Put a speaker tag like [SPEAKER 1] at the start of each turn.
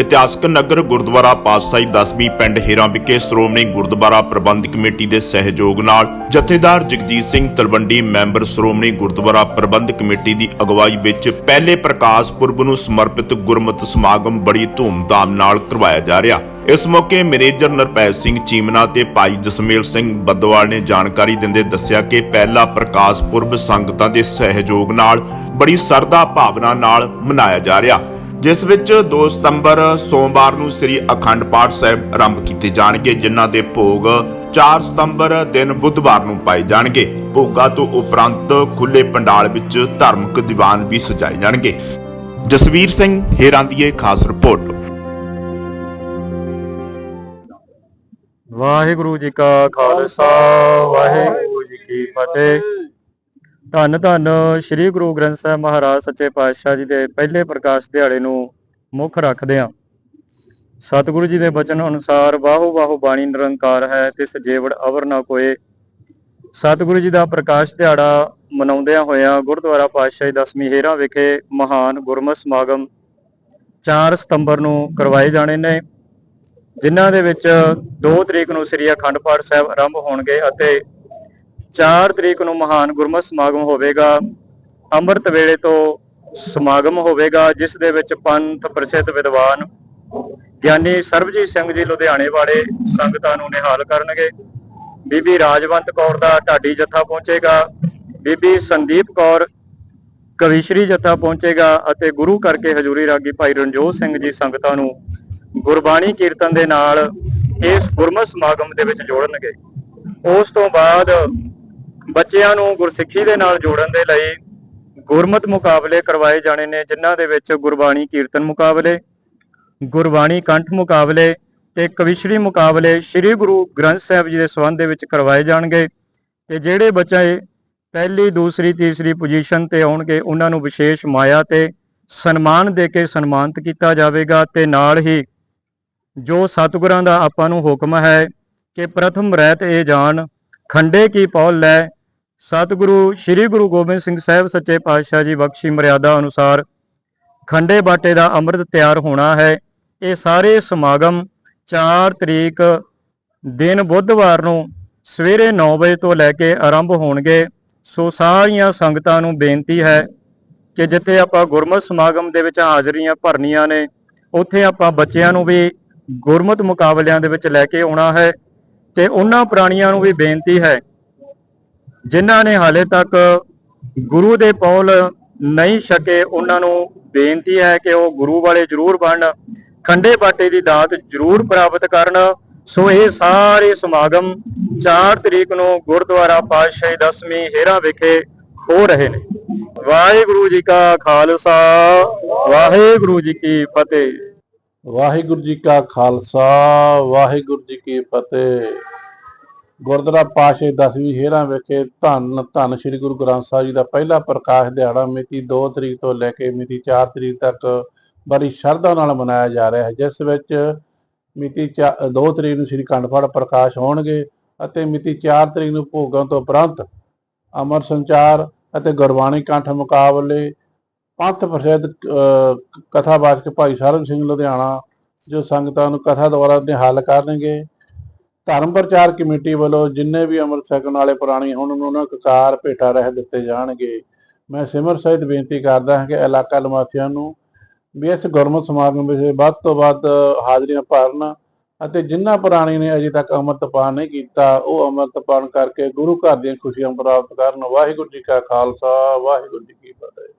[SPEAKER 1] ਇਤਿਹਾਸਕ ਨਗਰ ਗੁਰਦੁਆਰਾ ਪਾਤਸ਼ਾਹੀ ਦਸਵੀਂ ਪਿੰਡ ਹੀਰਾ ਵਿਖੇ ਸ਼੍ਰੋਮਣੀ ਗੁਰਦੁਆਰਾ ਪ੍ਰਬੰਧਕ ਕਮੇਟੀ ਦੇ ਸਹਿਯੋਗ ਨਾਲ ਜਥੇਦਾਰ ਜਗਜੀਤ ਸਿੰਘ ਤਲਵੰਡੀ ਮੈਂਬਰ ਸ਼੍ਰੋਮਣੀ ਗੁਰਦੁਆਰਾ ਪ੍ਰਬੰਧਕ ਕਮੇਟੀ ਦੀ ਅਗਵਾਈ ਵਿੱਚ ਪਹਿਲੇ ਪ੍ਰਕਾਸ਼ ਪੁਰਬ ਨੂੰ ਸਮਰਪਿਤ ਗੁਰਮਤਿ ਸਮਾਗਮ ਬੜੀ ਧੂਮਧਾਮ ਨਾਲ ਕਰਵਾਇਆ ਜਾ ਰਿਹਾ। ਇਸ ਮੌਕੇ ਮੈਨੇਜਰ ਨਰਪੈ ਸਿੰਘ ਚੀਮਨਾ ਤੇ ਭਾਈ ਜਸਮੇਲ ਸਿੰਘ ਬੱਦਵਾਲ ਨੇ ਜਾਣਕਾਰੀ ਦਿੰਦੇ ਦੱਸਿਆ ਕਿ ਪਹਿਲਾ ਪ੍ਰਕਾਸ਼ ਪੁਰਬ ਸੰਗਤਾਂ ਦੇ ਸਹਿਯੋਗ ਨਾਲ ਬੜੀ ਸਰਦਾ ਭਾਵਨਾ ਨਾਲ ਮਨਾਇਆ ਜਾ ਰਿਹਾ। ਜਿਸ ਵਿੱਚ 2 ਸਤੰਬਰ ਸੋਮਵਾਰ ਨੂੰ ਸ੍ਰੀ ਅਖੰਡ ਪਾਠ ਸਾਹਿਬ ਆਰੰਭ ਕੀਤੇ ਜਾਣਗੇ, ਜਿਨ੍ਹਾਂ ਦੇ ਭੋਗ 4 ਸਤੰਬਰ ਦਿਨ ਬੁੱਧਵਾਰ ਨੂੰ ਪਾਏ ਜਾਣਗੇ। ਭੋਗਾ ਤੋਂ ਉਪਰੰਤ ਖੁੱਲੇ ਪੰਡਾਲ ਵਿੱਚ ਧਾਰਮਿਕ ਦੀਵਾਨ ਵੀ ਸਜਾਏ ਜਾਣਗੇ। ਜਸਵੀਰ ਸਿੰਘ, ਹੇਰਾਂ ਦੀ ਖਾਸ ਰਿਪੋਰਟ।
[SPEAKER 2] ਵਾਹਿਗੁਰੂ ਜੀ ਕਾ ਖਾਲਸਾ, ਵਾਹਿਗੁਰੂ ਜੀ ਕੀ ਫਤਿਹ। ਧੰਨ ਧੰਨ ਸ੍ਰੀ ਗੁਰੂ ਗ੍ਰੰਥ ਸਾਹਿਬ ਮਹਾਰਾਜ ਸੱਚੇ ਪਾਤਸ਼ਾਹ ਜੀ ਦੇ ਪਹਿਲੇ ਪ੍ਰਕਾਸ਼ ਦਿਹਾੜੇ ਨੂੰ ਮੁੱਖ ਰੱਖਦੇ ਹਾਂ। ਸਤਿਗੁਰੂ ਜੀ ਦੇ ਬਚਨ ਅਨੁਸਾਰ ਵਾਹੋ ਵਾਹੋ ਬਾਣੀ ਨਿਰੰਕਾਰ ਹੈ, ਤਿਸ ਜੇਵੜ ਅਵਰ ਨਾ ਕੋਏ। ਸਤਿਗੁਰੂ ਜੀ ਦਾ ਪ੍ਰਕਾਸ਼ ਦਿਹਾੜਾ ਮਨਾਉਂਦਿਆਂ ਹੋਇਆਂ ਗੁਰਦੁਆਰਾ ਪਾਤਸ਼ਾਹੀ ਦਸਵੀਂ ਹੇਰਾ ਵਿਖੇ ਮਹਾਨ ਗੁਰਮਤਿ ਸਮਾਗਮ 4 ਸਤੰਬਰ ਨੂੰ ਕਰਵਾਏ ਜਾਣੇ ਨੇ, ਜਿਨ੍ਹਾਂ ਦੇ ਵਿੱਚ 2 ਤਰੀਕ ਨੂੰ ਸ੍ਰੀ ਅਖੰਡ ਪਾਠ ਸਾਹਿਬ ਆਰੰਭ ਹੋਣਗੇ ਅਤੇ 4 ਤਰੀਕ ਨੂੰ ਮਹਾਨ ਗੁਰਮਤਿ ਸਮਾਗਮ ਹੋਵੇਗਾ। ਅੰਮ੍ਰਿਤ ਵੇਲੇ ਤੋਂ ਸਮਾਗਮ ਹੋਵੇਗਾ, ਜਿਸ ਦੇ ਵਿੱਚ ਪੰਥ ਪ੍ਰਸਿੱਧ ਵਿਦਵਾਨ ਗਿਆਨੀ ਸਰਬਜੀਤ ਸਿੰਘ ਜੀ ਲੁਧਿਆਣੇ ਵਾਲੇ ਸੰਗਤਾਂ ਨੂੰ ਨਿਹਾਲ ਕਰਨਗੇ। ਬੀਬੀ ਰਾਜਵੰਤ ਕੌਰ ਦਾ ਢਾਡੀ ਜੱਥਾ ਪਹੁੰਚੇਗਾ, ਬੀਬੀ ਸੰਦੀਪ ਕੌਰ ਕਵੀਸ਼ਰੀ ਜੱਥਾ ਪਹੁੰਚੇਗਾ ਅਤੇ ਗੁਰੂ ਕਰਕੇ ਹਜ਼ੂਰੀ ਰਾਗੀ ਭਾਈ ਰਣਜੋਤ ਸਿੰਘ ਜੀ ਸੰਗਤਾਂ ਨੂੰ ਗੁਰਬਾਣੀ ਕੀਰਤਨ ਦੇ ਨਾਲ ਇਸ ਗੁਰਮਤਿ ਸਮਾਗਮ ਦੇ ਵਿੱਚ ਜੋੜਨਗੇ। ਉਸ ਤੋਂ ਬਾਅਦ ਬੱਚਿਆਂ ਨੂੰ ਗੁਰਸਿੱਖੀ ਦੇ ਨਾਲ ਜੋੜਨ ਦੇ ਲਈ ਗੁਰਮਤ ਮੁਕਾਬਲੇ ਕਰਵਾਏ ਜਾਣੇ ਨੇ, ਜਿਨ੍ਹਾਂ ਦੇ ਵਿੱਚ ਗੁਰਬਾਣੀ ਕੀਰਤਨ ਮੁਕਾਬਲੇ, ਗੁਰਬਾਣੀ ਕੰਠ ਮੁਕਾਬਲੇ ਤੇ ਕਵਿਸ਼ਰੀ ਮੁਕਾਬਲੇ ਸ੍ਰੀ ਗੁਰੂ ਗ੍ਰੰਥ ਸਾਹਿਬ ਜੀ ਦੇ ਸੰਬੰਧ ਦੇ ਵਿੱਚ ਕਰਵਾਏ ਜਾਣਗੇ ਤੇ ਜਿਹੜੇ ਬੱਚੇ ਪਹਿਲੀ, ਦੂਸਰੀ, ਤੀਸਰੀ ਪੋਜੀਸ਼ਨ ਤੇ ਆਉਣਗੇ, ਉਹਨਾਂ ਨੂੰ ਵਿਸ਼ੇਸ਼ ਮਾਇਆ ਤੇ ਸਨਮਾਨ ਦੇ ਕੇ ਸਨਮਾਨਿਤ ਕੀਤਾ ਜਾਵੇਗਾ ਤੇ ਨਾਲ ਹੀ ਜੋ ਸਤਿਗੁਰਾਂ ਦਾ ਆਪਾਂ ਨੂੰ ਹੁਕਮ ਹੈ ਕਿ ਪ੍ਰਥਮ ਰਹਿਤ ਇਹ ਜਾਣ ਖੰਡੇ ਕੀ ਪੌਲ ਲੈ। ਸਤਿਗੁਰੂ, ਸ੍ਰੀ ਗੁਰੂ ਗੋਬਿੰਦ ਸਿੰਘ ਸਾਹਿਬ ਸੱਚੇ ਪਾਤਸ਼ਾਹ ਜੀ ਬਖਸ਼ੀ ਮਰਿਆਦਾ ਅਨੁਸਾਰ ਖੰਡੇ ਬਾਟੇ ਦਾ ਅੰਮ੍ਰਿਤ ਤਿਆਰ ਹੋਣਾ ਹੈ। ਇਹ ਸਾਰੇ ਸਮਾਗਮ 4 ਤਰੀਕ ਦਿਨ ਬੁੱਧਵਾਰ ਨੂੰ ਸਵੇਰੇ 9 ਵਜੇ ਤੋਂ ਲੈ ਕੇ ਆਰੰਭ ਹੋਣਗੇ। ਸੋ ਸਾਰੀਆਂ ਸੰਗਤਾਂ ਨੂੰ ਬੇਨਤੀ ਹੈ ਕਿ ਜਿੱਥੇ ਆਪਾਂ ਗੁਰਮਤ ਸਮਾਗਮ ਦੇ ਵਿੱਚ ਹਾਜ਼ਰੀਆਂ ਭਰਨੀਆਂ ਨੇ, ਉੱਥੇ ਆਪਾਂ ਬੱਚਿਆਂ ਨੂੰ ਵੀ ਗੁਰਮਤਿ ਮੁਕਾਬਲਿਆਂ ਦੇ ਵਿੱਚ ਲੈ ਕੇ ਆਉਣਾ ਹੈ। ਤੇ ਉਹਨਾਂ ਪ੍ਰਾਣੀਆਂ ਨੂੰ ਵੀ ਬੇਨਤੀ ਹੈ, ਜਿਨ੍ਹਾਂ ਨੇ ਹਾਲੇ ਤੱਕ ਗੁਰੂ ਦੇ ਪੌਲ ਨਹੀਂ ਛਕੇ, ਉਹਨਾਂ ਨੂੰ ਬੇਨਤੀ ਹੈ ਕਿ ਉਹ ਗੁਰੂ ਵਾਲੇ ਜ਼ਰੂਰ ਬਣਨ, ਖੰਡੇ ਬਾਟੇ ਦੀ ਦਾਤ ਜ਼ਰੂਰ ਪ੍ਰਾਪਤ ਕਰਨ। ਸੋ ਇਹ ਸਾਰੇ ਸਮਾਗਮ 4 ਤਰੀਕ ਨੂੰ ਗੁਰਦੁਆਰਾ ਪਾਤਸ਼ਾਹੀ ਦਸਵੀਂ ਹੇਰਾ ਵਿਖੇ ਹੋ ਰਹੇ ਨੇ। ਵਾਹਿਗੁਰੂ ਜੀ ਕਾ ਖਾਲਸਾ, ਵਾਹਿਗੁਰੂ ਜੀ ਕੀ ਫਤਿਹ।
[SPEAKER 3] ਵਾਹਿਗੁਰੂ ਜੀ ਕਾ ਖਾਲਸਾ, ਵਾਹਿਗੁਰੂ ਜੀ ਕੀ ਫਤਿਹ। ਗੁਰਦੁਆਰਾ ਪਾਸ਼ੇ ਦਸਵੀਂ ਹੇਰਾਂ ਵਿਖੇ ਧੰਨ ਧੰਨ ਸ੍ਰੀ ਗੁਰੂ ਗ੍ਰੰਥ ਸਾਹਿਬ ਜੀ ਦਾ ਪਹਿਲਾ ਪ੍ਰਕਾਸ਼ ਦਿਹਾੜਾ ਮਿਤੀ 2 ਤਰੀਕ ਤੋਂ ਲੈ ਕੇ ਮਿਤੀ 4 ਤਰੀਕ ਤੱਕ ਬੜੀ ਸ਼ਰਧਾ ਨਾਲ ਮਨਾਇਆ ਜਾ ਰਿਹਾ ਹੈ, ਜਿਸ ਵਿੱਚ ਮਿਤੀ 2 ਤਰੀਕ ਨੂੰ ਸ੍ਰੀ ਅਖੰਡ ਪ੍ਰਕਾਸ਼ ਹੋਣਗੇ ਅਤੇ ਮਿਤੀ 4 ਤਰੀਕ ਨੂੰ ਭੋਗਾਂ ਤੋਂ ਉਪਰੰਤ ਅਮਰ ਸੰਚਾਰ ਅਤੇ ਗੁਰਬਾਣੀ ਕੰਠ ਮੁਕਾਬਲੇ ਪੰਥ ਪ੍ਰਸਿੱਧ ਅਹ, ਕਥਾਵਾਚਕ ਭਾਈ ਸਰਨ ਸਿੰਘ ਲੁਧਿਆਣਾ ਜੋ ਸੰਗਤਾਂ ਨੂੰ ਕਥਾ ਦੁਆਰਾ ਨਿਹਾਲ ਕਰਨਗੇ। ਧਰਮ ਪ੍ਰਚਾਰ ਕਮੇਟੀ ਵੱਲੋਂ ਜਿੰਨੇ ਵੀ ਅੰਮ੍ਰਿਤ ਛਕਣ ਵਾਲੇ ਪ੍ਰਾਣੀ ਹੁਣ ਉਹਨਾਂ ਨੂੰ ਕਕਾਰ ਭੇਟਾ ਰਹਿ ਦਿੱਤੇ ਜਾਣਗੇ। ਮੈਂ ਸਿਮਰ ਸਹਿਤ ਬੇਨਤੀ ਕਰਦਾ ਹਾਂ ਕਿ ਇਲਾਕਾ ਨਿਵਾਸੀਆਂ ਨੂੰ ਵੀ ਇਸ ਗੁਰਮਤਿ ਸਮਾਗਮ ਵਿੱਚ ਵੱਧ ਤੋਂ ਵੱਧ ਹਾਜ਼ਰੀਆਂ ਭਰਨ ਅਤੇ ਜਿਨ੍ਹਾਂ ਪ੍ਰਾਣੀ ਨੇ ਅਜੇ ਤੱਕ ਅੰਮ੍ਰਿਤਪਾਨ ਨਹੀਂ ਕੀਤਾ ਉਹ ਅੰਮ੍ਰਿਤਪਾਨ ਕਰਕੇ ਗੁਰੂ ਘਰ ਦੀਆਂ ਖੁਸ਼ੀਆਂ ਪ੍ਰਾਪਤ ਕਰਨ। ਵਾਹਿਗੁਰੂ ਜੀ ਕਾ ਖਾਲਸਾ ਵਾਹਿਗੁਰੂ ਜੀ ਕੀ ਫਤਿਹ।